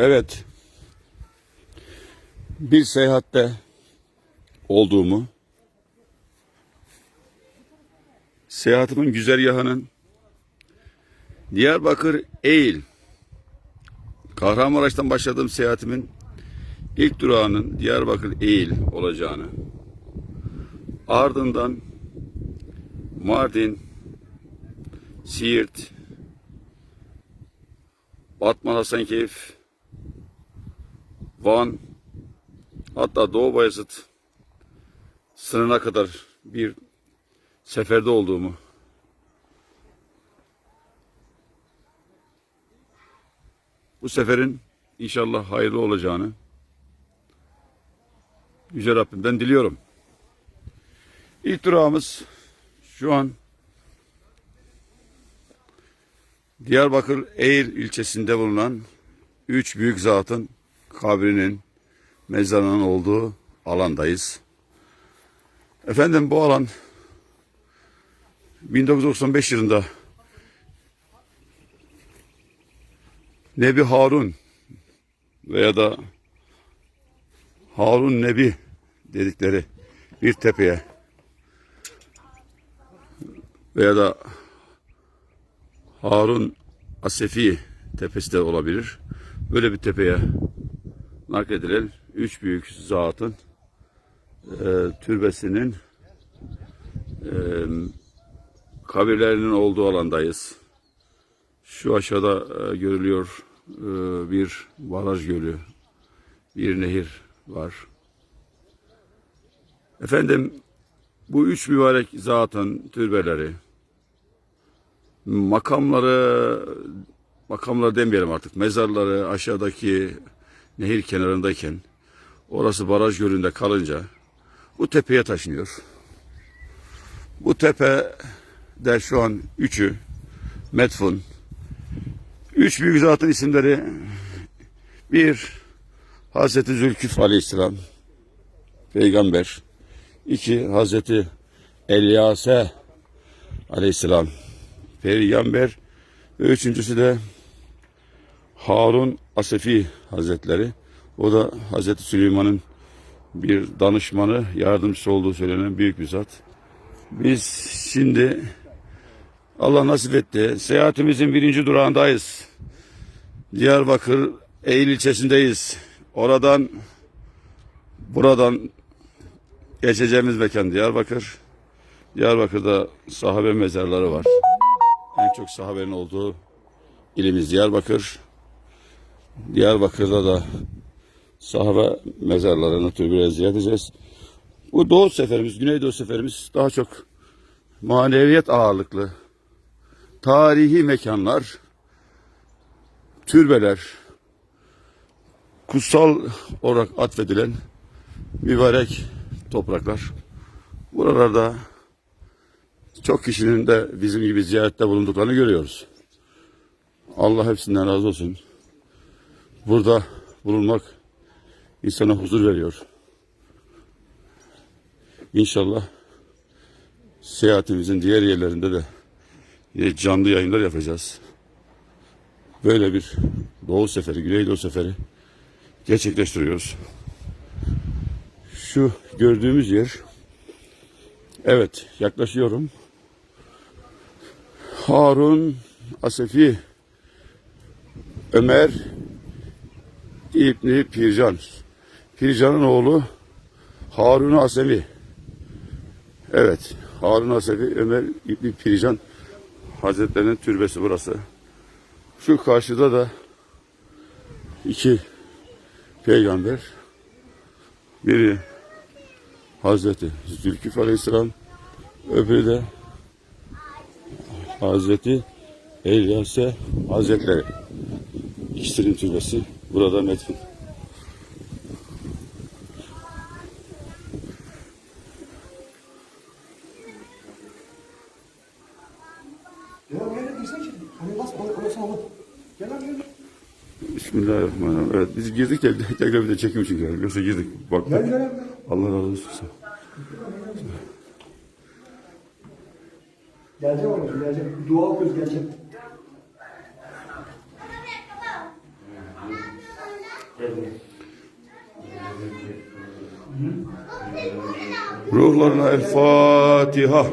Evet. Bir seyahatte olduğumu, seyahatimin güzergahının Diyarbakır Eğil, Kahramanmaraş'tan başladığım seyahatimin ilk durağının Diyarbakır Eğil olacağını, ardından Mardin, Siirt, Batman Hasankeyf, Van, hatta Doğu Bayezid sınırına kadar bir seferde olduğumu bu seferin inşallah hayırlı olacağını Yüce Rabbimden diliyorum. İlk durağımız şu an Diyarbakır Eğir ilçesinde bulunan üç büyük zatın kabrinin mezarının olduğu alandayız. Efendim bu alan 1995 yılında Nebi Harun veya da Harun Nebi dedikleri bir tepeye veya da Harun Asefi tepesi de olabilir. Böyle bir tepeye nakledilen üç büyük zatın e, türbesinin e, kabirlerinin olduğu alandayız. Şu aşağıda e, görülüyor e, bir baraj gölü, bir nehir var. Efendim bu üç mübarek zatın türbeleri, makamları, makamları demeyelim artık, mezarları aşağıdaki nehir kenarındayken, orası baraj gölünde kalınca bu tepeye taşınıyor. Bu tepe de şu an üçü, Metfun, üç büyük zatın isimleri, bir, Hazreti Zülküf Aleyhisselam, peygamber, iki, Hazreti Elyase Aleyhisselam, peygamber. Ve üçüncüsü de Harun Asefi Hazretleri. O da Hazreti Süleyman'ın bir danışmanı, yardımcısı olduğu söylenen büyük bir zat. Biz şimdi Allah nasip etti. Seyahatimizin birinci durağındayız. Diyarbakır Eğil ilçesindeyiz. Oradan buradan geçeceğimiz mekan Diyarbakır. Diyarbakır'da sahabe mezarları var. En çok sahabenin olduğu ilimiz Diyarbakır. Diyarbakır'da da sahabe mezarlarını türbüyle ziyaret edeceğiz. Bu doğu seferimiz, güneydoğu seferimiz daha çok maneviyat ağırlıklı. Tarihi mekanlar, türbeler, kutsal olarak atfedilen mübarek topraklar. Buralarda çok kişinin de bizim gibi ziyarette bulunduklarını görüyoruz. Allah hepsinden razı olsun. Burada bulunmak insana huzur veriyor. İnşallah seyahatimizin diğer yerlerinde de canlı yayınlar yapacağız. Böyle bir doğu seferi, güneydoğu seferi gerçekleştiriyoruz. Şu gördüğümüz yer evet yaklaşıyorum. Harun Asefi Ömer İbni Pircan. Pircan'ın oğlu Harun Asemi. Evet, Harun Asefi Ömer İbni Pircan Hazretlerinin türbesi burası. Şu karşıda da iki peygamber. Biri Hazreti Zülküf Aleyhisselam, öbürü de Hazreti Elyase Hazretleri. İkisinin türbesi burada metfun. Hani. Bismillahirrahmanirrahim. Evet biz girdik de tekrar bir de çekim için geldik. Yoksa girdik. Bak. Gel gel gel. Allah razı olsun. Geleceğim oğlum geleceğim. Dua okuyoruz geleceğim. Ruhlarına El Fatiha.